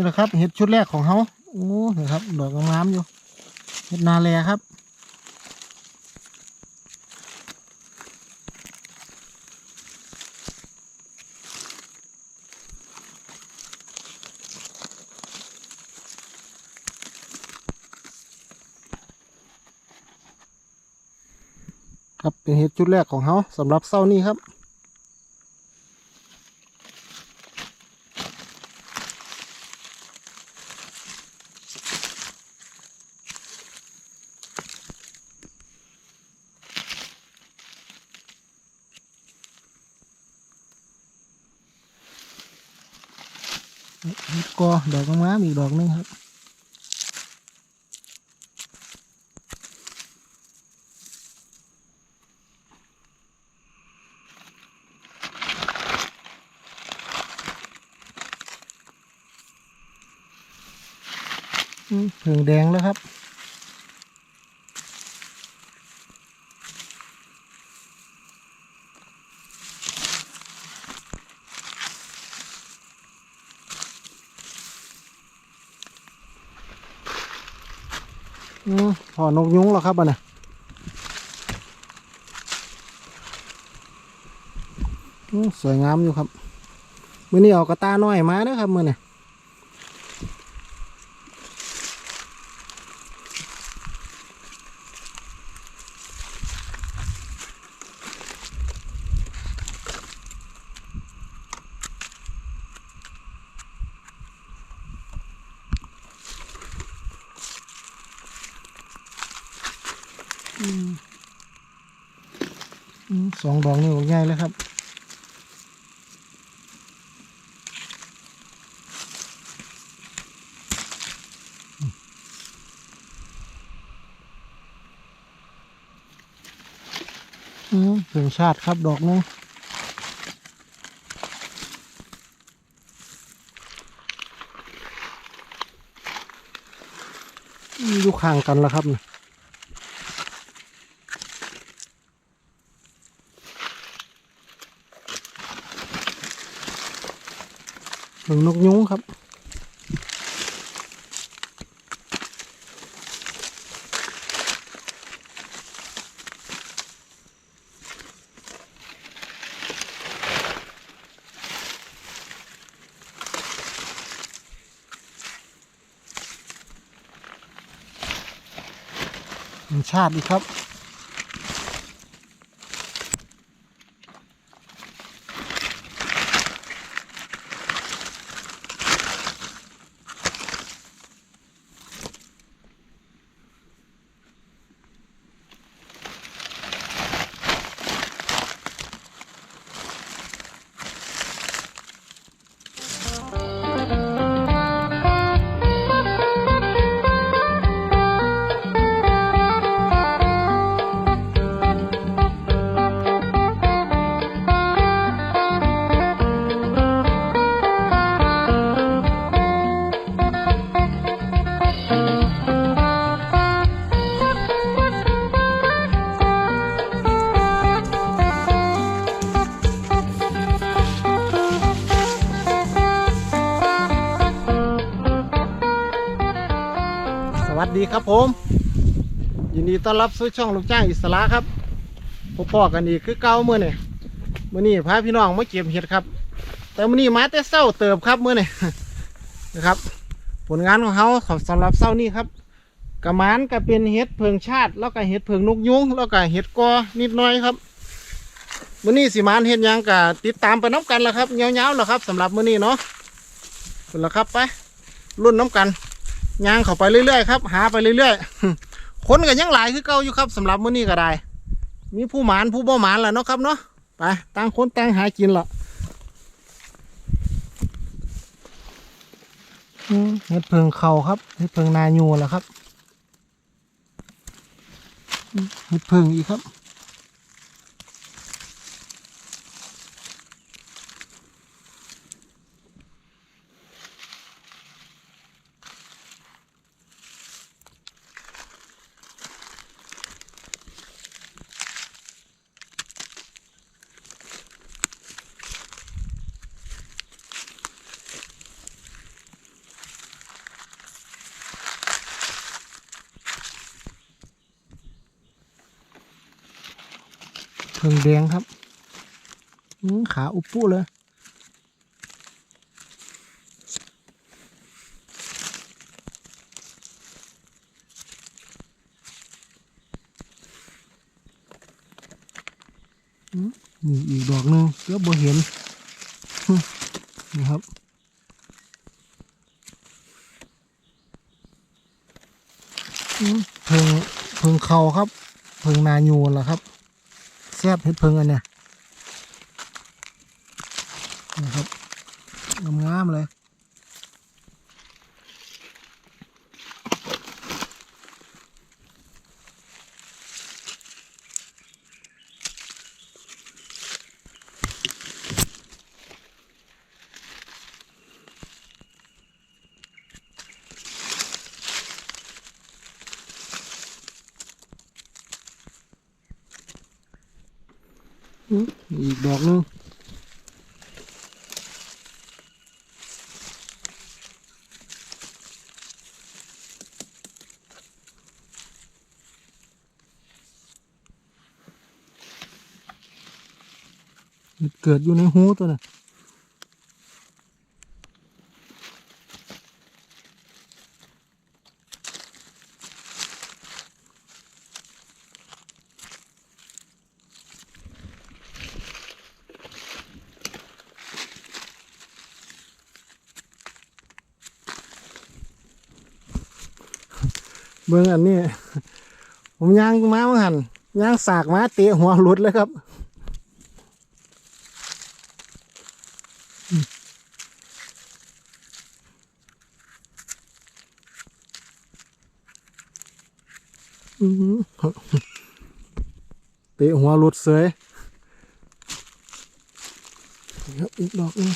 นี่แหละครับ เห็ดชุดแรกของเขาโอ้นี่ครับดอกงามอยู่ เห็ดนาแลครับครับเป็นเห็ดชุดแรกของเขาสำหรับเศร้านี้ครับ กอดอกงามอีกดอกนึงครับอืมผึ่งแดงแล้วครับ พอนกยุ้งแล้วครับอันน่ะสวยงามอยู่ครับมื่อนี้เอากระตาน้อยมาเด้อครับมื่อนี่ อืมสองดอกนี่ง่ายเลยครับ อืม เพิ่งชาติครับดอกนึงอยู่ข้างกันแล้วครับหนึ่งนกยุงครับาติอีกครับ ดีครับผม ยินดีต้อนรับสู่ช่องลูกจ้างอิสระครับพบพอกันอีกคือเก่าเมื่อนี่มื่อนี้พาพี่น้องมาเก็บเห็ดครับ แต่เมื่อนี้มาแต่เศร้าเติบครับเมื่อนี่นะครับ ผลงานของเขาสำหรับเศร้านี้ครับกระมานก็เป็นเห็ดเพิงชาติ แล้วก็เห็ดเพิงนกยุงแล้วก็เห็ดกอนิดน่อยครับมื่อนี้สิมานเห็ดยังก็ติดตามไปน้ำกันแล้วครับเงาวๆแล้วครับสำหรับมื่อนี้เนาะเป็นแล้วครับไปรุ่นน้ำกัน ย่างเข้าไปเรื่อยๆครับหาไปเรื่อยๆคนก็ยังหลายคือเก่าอยู่ครับสำหรับมื้อนี้ก็ได้ มีผู้หมานผู้บ่หมานแหละเนาะครับเนาะไปต่างคนต่างหากินละอืมเฮ็ดเพิงเขาครับเฮ็ดเพิงนายูแหละครับเฮ็ดเพิงอีกครับ เพิงแดงครับขาอุปุเลยนี่อีกดอกหนึ่งเกือบบ่เห็นนี่ครับเพิงเพิงเขาครับ เพิงนายูนล่ะครับ แซบเห็ดเพิงอันเนี้ยนะครับงามๆเลย อืมอีกดอกหนึงมัน เกิดอยู่ในหูตัวน่ะเบิ่งอันนี้ ผมย่างม้ามาหันย่างสากม้าเตะหัวหลุดเลยครับ อื้อหือ เตะหัวหลุดเสยครับอีกดอกนึง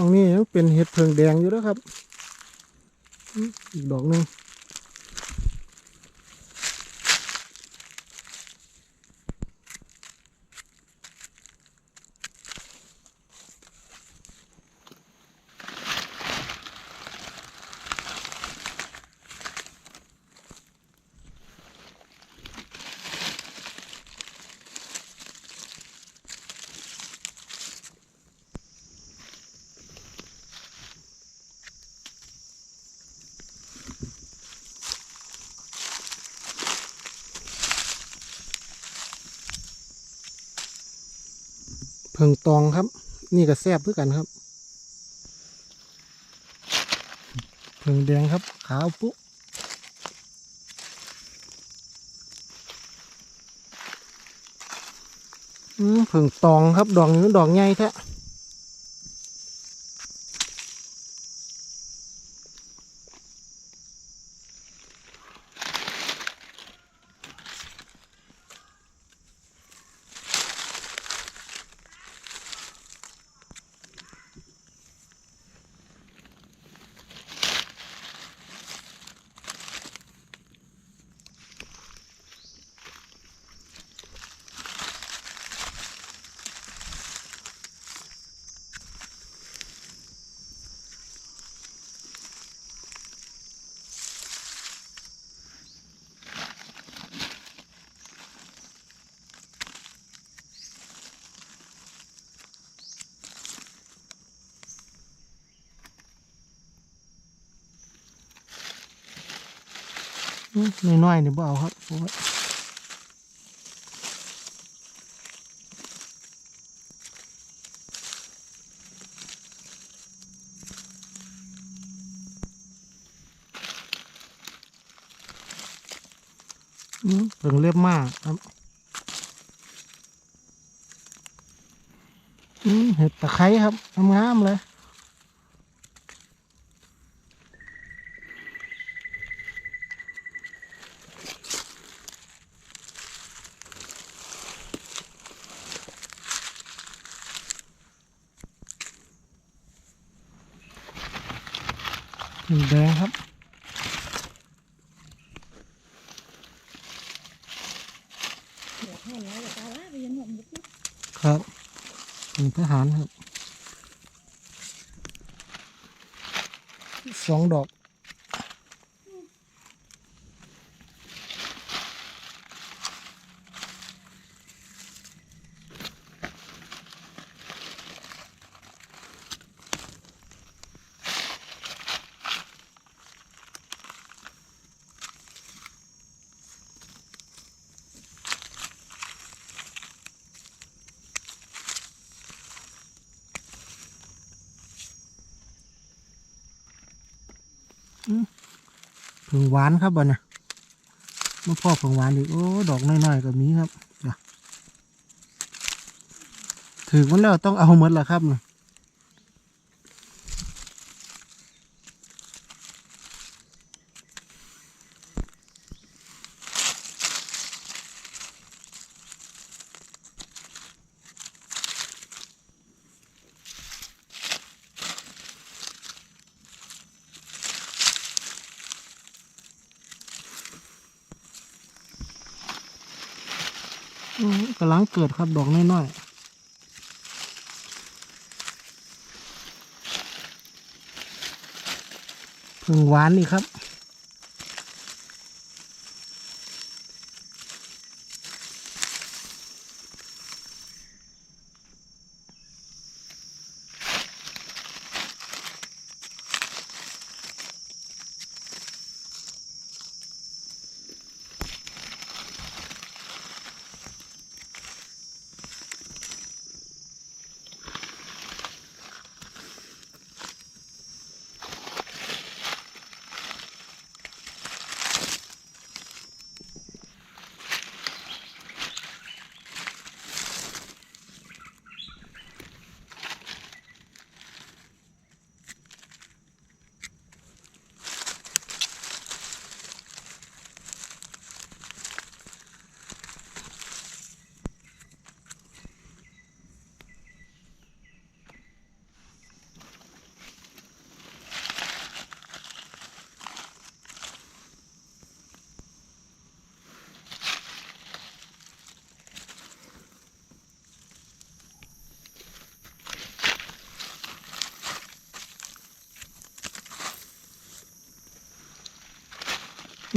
ตรงนี้ยังเป็นเห็ดเพิงแดงอยู่แล้วครับ อีกดอกหนึ่ง เพิงตองครับ นี่ก็แซ่บเพื่อกันครับ เพิงแดงครับ ขาวปุ๊เพิงตองครับ ดอกนี้ดอกใหญ่แท้ น้อยๆนี่บ่เอาครับเพราะว่าอืมเพิ่งเรียบมากครับเห็ดตะไคร้ครับงามเลย อ หนึ่งแดงครับ เดี๋ยวให้แล้วอย่าตาละไปยังห แดงครับ ครับเป็นทหารครับสองดอก งหวานครับบ่เนี่ยมาพ่อผึงหวานอีกโอ้ดอกน้อยๆก็มีครับถือมันแล้วต้องเอาหมดละครับนะ กำลังเกิดครับดอกน้อยๆพึ่งหวานนี่ครับ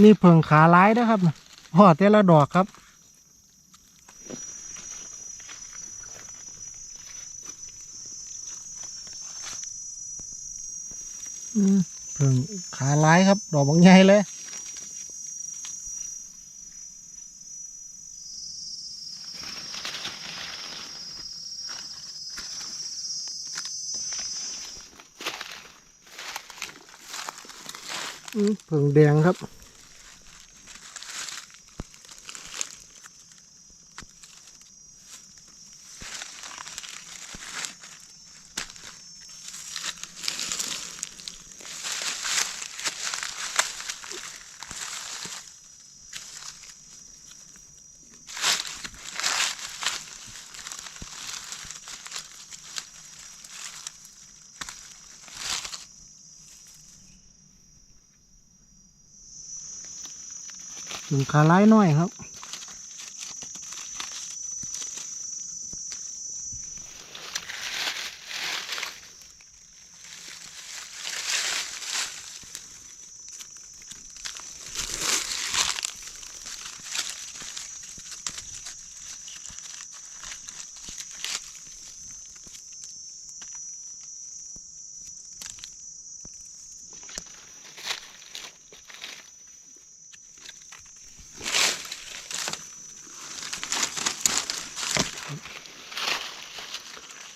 นี่เพิ่งขาร้ายนะครับห่อแต่ละดอกครับ เพิ่งขาร้ายครับ ดอกบางใหญ่เลยเพิ่งแดงครับ ขาไล่น้อยครับ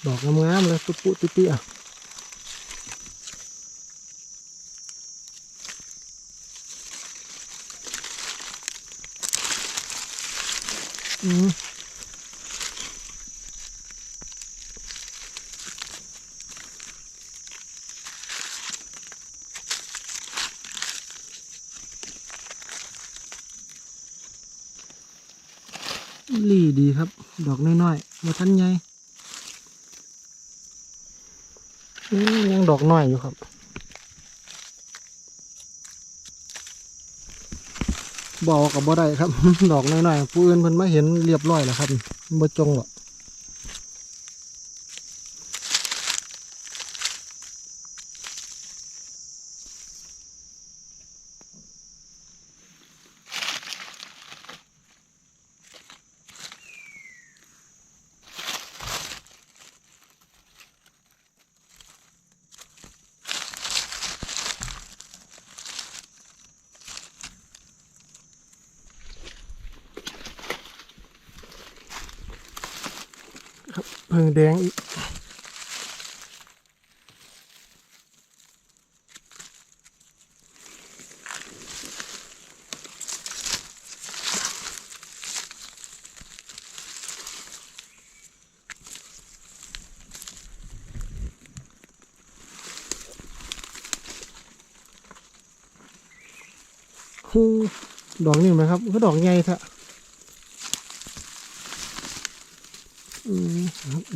ดอกงามๆเลยปุ๊บปุ๊บปิ๊บๆอะอืมลี่ดีครับ ดอกน้อยๆมาทันให ยังดอกน้อยอยู่ครับ บอกกับบ่ได้ครับ ดอกน้อยๆผู้อื่นเพิ่นมาเห็นเรียบร้อยแล้วครับบ่จงหรอก เพิ่งแดงอีกฮู้ดอกนี่ไหมครับก็ดอกใหญ่แท้อืม ด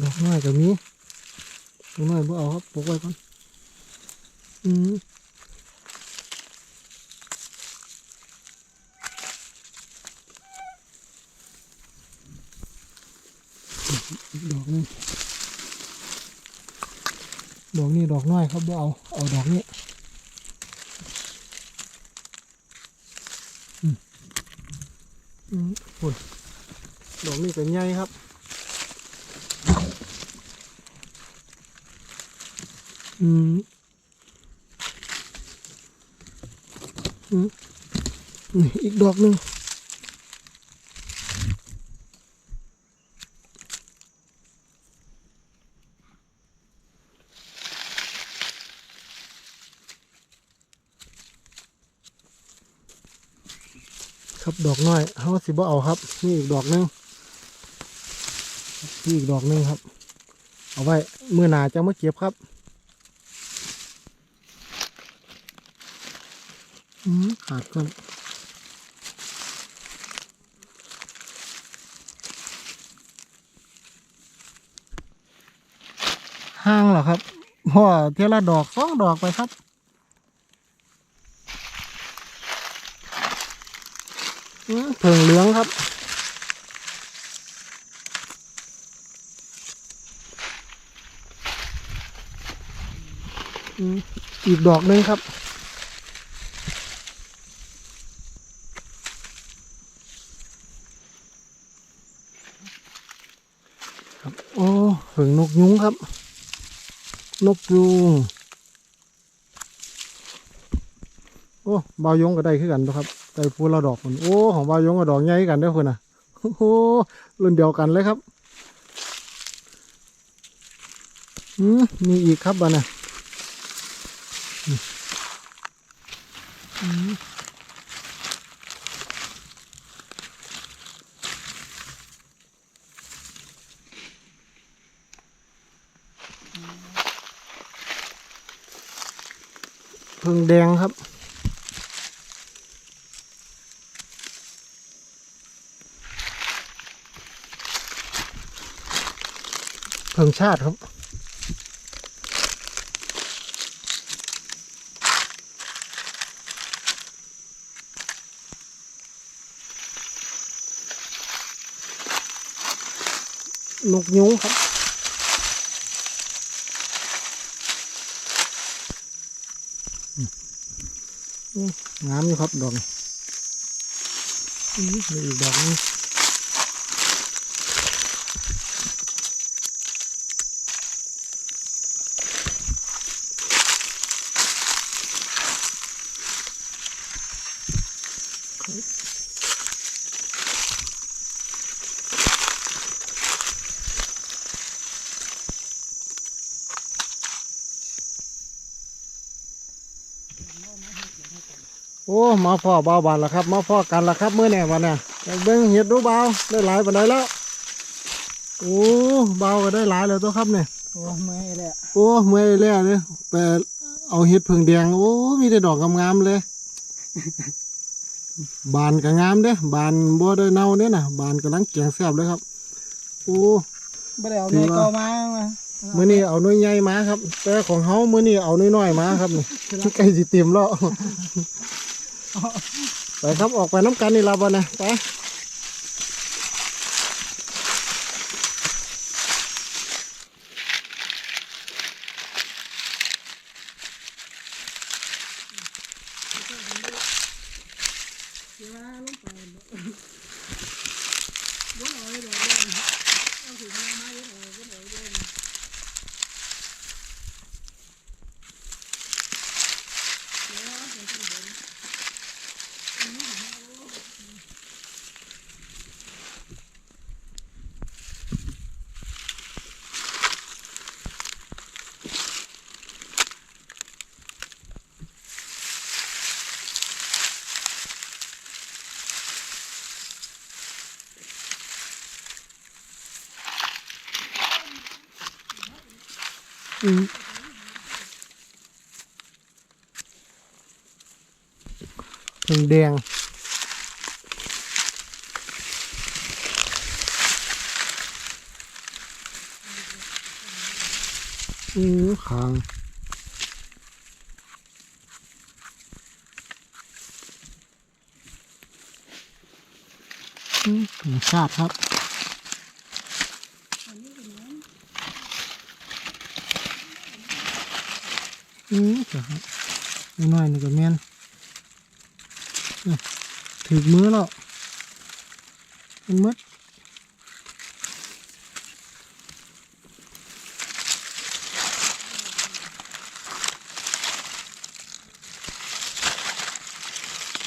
อกน้อยก็มีดอกน้อยบ่เอาครับปลูกไว้ก่อนอืมอีกดอกนึงดอกนี้ดอกน้อยครับบ่เอาเอาดอกนี้อืมอืมดอกนี้เป็นใหญ่ครับ อืมอืมนี่อีกดอกหนึ่งครับดอกน้อยเขาสิบ่เอาครับ นี่อีกดอกหนึ่งนี่อีกดอกหนึ่งครับ เอาไว้เมื่อหนาจะมาเก็บครับ อืม ขาดก่อนห้างเหรอครับพ่อเทละดอกสองดอกไปครับอืมเผิงเหลืองครับอืมอีกดอกหนึงครับโอ้เหิงนกยุงครับ นกยุงโอ้บายงก็ได้คือกันตัวครับได้พูละดอกมันโอ้ของบายงก็ดอกใหญ่กันเด้อคุณน่ะโอ้โหรุ่นเดียวกันเลยครับอืมมีอีกครับบ้านะอืมอืมเพิ่ง แดงครับ เพิ่งชาติครับนกยุงครับ อืมอืม งามอยู่ครับดอกนี้อืมมีอีกดอกนึง มาพ่อเบาบานแล้วครับ มาพ่อกันแล้วครับเมื่อเนี่ยวันเนี่ยไปเบิ้งเห็ดดูเบาได้หลายปานใดแล้วโอ้เบาก็ได้หลายเลยตัวครับเนี่ยโอ้เมื่อยเลยโอ้เมื่อยแล้วเนี่ยไปเอาเห็ดผึ่งแดงโอ้มีแต่ดอกงามๆเลย บานก็งามเด้บานบ่ได้เน่าเด้น่ะ บานกำลังแกงแซ่บเลยครับโอ้ไม่ได้เอาเนยก็มามามื้อนี้เอาหน่วยใหญ่มาครับ แต่ของเฮามื้อนี้เอาน้อยๆมาครับนี่ใกล้สิเต็มแล้ว ไปครับออกไปน้ำกันนี่ลาบอนะไป อืมเพิ่งแดงอืมขางอืมธรรมชาติครับ อืมจ้ะครับน้อยนี่ก็แม่นถือมือแล้วมันหมด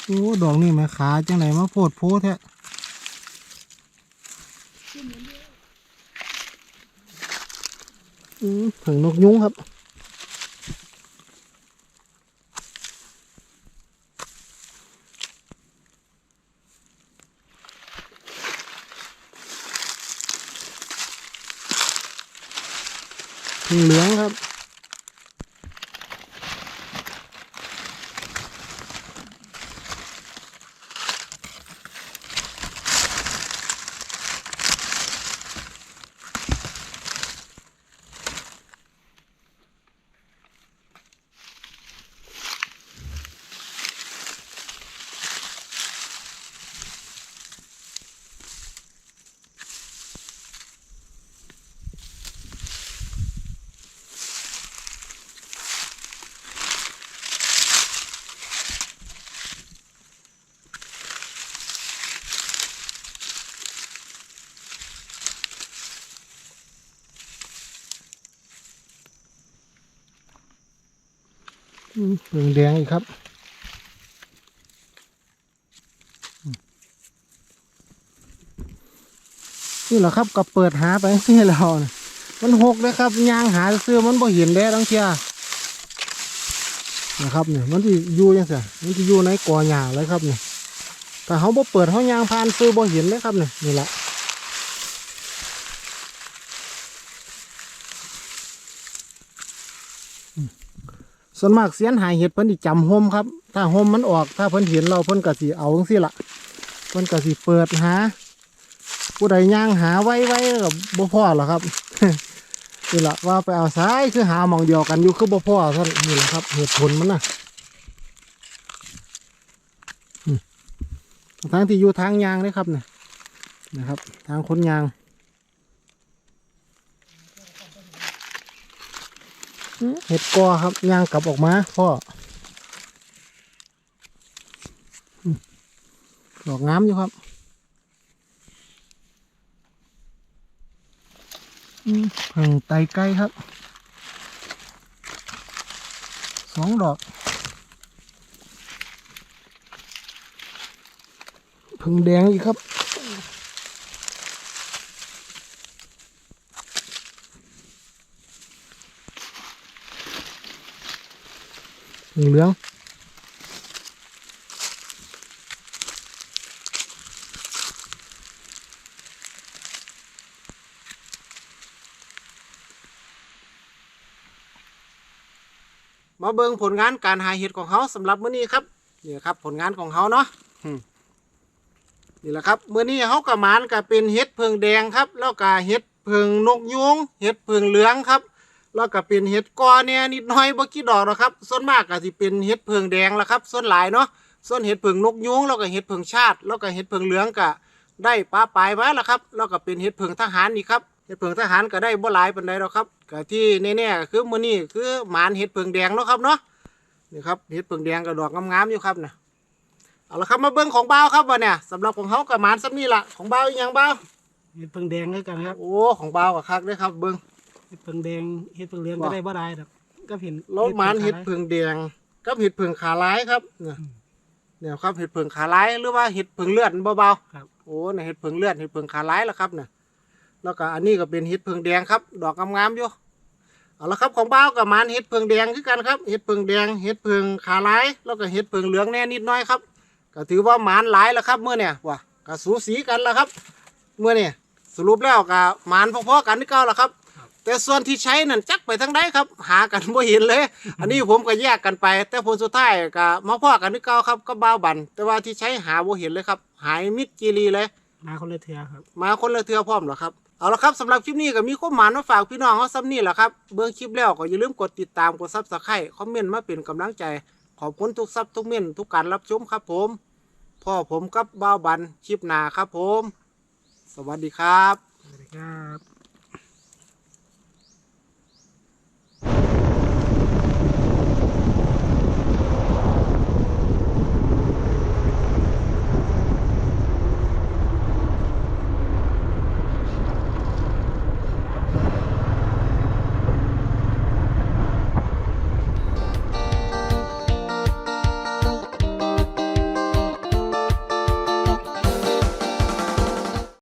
โอ้ดอกนี่แม่ขาจังไหนมาโพดโพดแท้อืมถึงนกยุงครับ เหลืองแดงอีกครับนี่แหละครับก็เปิดหาไปนี่เรานะมันหกเลยครับยางหาซื้อมันบ่เห็นแล้ทั้งเทียนะครับเนี่ยมันที่อยู่ยังไงมันที่อยู่ในกอหญ้าเลยครับเนี่ยแต่เขาบ่เปิดเขายางพานซื้อบ่เห็นเลยครับเนี่ยนี่แหละ ส่วนมากเสียนหายเห็ดเพิ่นที่จำห่มครับ ถ้าห่มมันออกถ้าเพิ่นเห็นเราเพิ่นก็สิเอาจังซี่ละเพิ่นก็สิเปิดหาผู้ใดย่างหาไว้ไว้กับบ่พ่อหรอครับนี่แหละว่าไปเอาซ้ายคือหาหมองเดียวกันอยู่คือบ่พ่อท่านนี่แหละครับเหตุผลมันนะทางที่อยู่ทางยางเลยครับเนี่ยนะครับ ทางคนยางอืม เห็ดกอครับย่างกลับออกมาพ่อดอกงามอยู่ครับอืมเพิ่งไตไก่ครับสองดอกเพิ่งแดงอีกครับ เพิ่งเหลืองมาเบิ่งผลงานการหาเห็ดของเขาสำหรับมื้อนี้ครับนี่ครับผลงานของเขาเนาะนี่แหละครับมื้อนี้เขากับมานก็เป็นเห็ดเพิงแดงครับ แล้วก็เห็ดเพิงนกยุงเห็ดเพิงเหลืองครับ แล้วก็เป็นเห็ดกอเนี่ยนิดหน้อยบ่กี่ดอกหรอกครับ ส่วนมากก็สิเป็นเห็ดเพิงแดงละครับ ส่วนหลายเนาะ ส่วนเห็ดเผึ่งนกยุงแล้วก็เห็ดเผึ่งชาติ แล้วก็เห็ดเผึ่งเหลืองก็ได้ปลาปลายมาแล้วครับ แล้วก็เป็นเห็ดเผึ่งทหารนี่ครับ เห็ดเผึ่งทหารก็ได้บ่หลายปานใดหรอกครับก็ที่แน่ๆก็คือมื้อนี้คือหมานเห็ดเผึ่งแดงเนาะครับเนาะ นี่ครับเห็ดเผึ่งแดงก็ดอกงามๆอยู่ครับนะเอาละครับมาเบิ่งของบ้าวครับวันเนี่ยสำหรับของเฮากับหมานซ้ำนี่ล่ะของบ้าวอีหยังบ้าวเห็ดเพิงแดงด้วยกันครับ โอ้ ของบ้าวกับคักเด้อครับเบิ่ง เห็ดเพิงแดงเห็ดเพิงเหลืองว่าก็ได้บ่ได้ดอกก็เห็นรถหมานเห็ดเผึ่งแดงกับเห็ดเผึ่งขาลายครับเนี่ยเนี่ยครับเห็ดเผึ่งขาลายหรือว่าเห็ดเผึ่งเลือดเบาๆครับโอ้เนี่ยเห็ดเผึ่งเลือดเห็ดเผึ่งขาร้ายแล้วครับเนี่ยแล้วก็อันนี้ก็เป็นเห็ดเผึ่งแดงครับ ดอกงามๆอยู่เอาละครับของบ้าวกับมันเห็ดเผึ่งแดงคือกันครับเห็ดเผึ่งแดงเห็ดเผึ่งขาร้ายแล้วก็เห็ดเผึ่งเหลืองแน่นิดหน้อยครับ ก็ถือว่าหมานหลายแล้วครับเมื่อเนี่ยว่ะก็สูสีกันแล้วครับ เมื่อเนี่ยสรุปแล้วก็หมานพอๆกันนี่เก่าแล้วครับ แต่ส่วนที่ใช้นั่นจักไปทางใดครับ หากันบ่เห็นเลย อันนี้ผมก็แยกกันไป แต่ผลสุดท้ายก็มาพอกันนี่เก่าครับก็บ้าวบัน แต่ว่าที่ใช้หาบ่เห็นเลยครับ หายมิดจีรีเลย มาคนละเทือครับ มาคนละเทือพร้อมเหรอครับ เอาละครับสำหรับคลิปนี้ก็มีข้อมหมายมาฝากพี่น้องเขาซ้ำนี่แหละครับ เบื้องคลิปแล้วก็อย่าลืมกดติดตามกดซับสไครต์คอมเมนต์มาเป็นกำลังใจ ขอบคุณทุกซับทุกเมนต์ทุกการรับชมครับผม พ่อผมกับบ้าวบันคลิปหน้าครับผม สวัสดีครับ สวัสดีครับ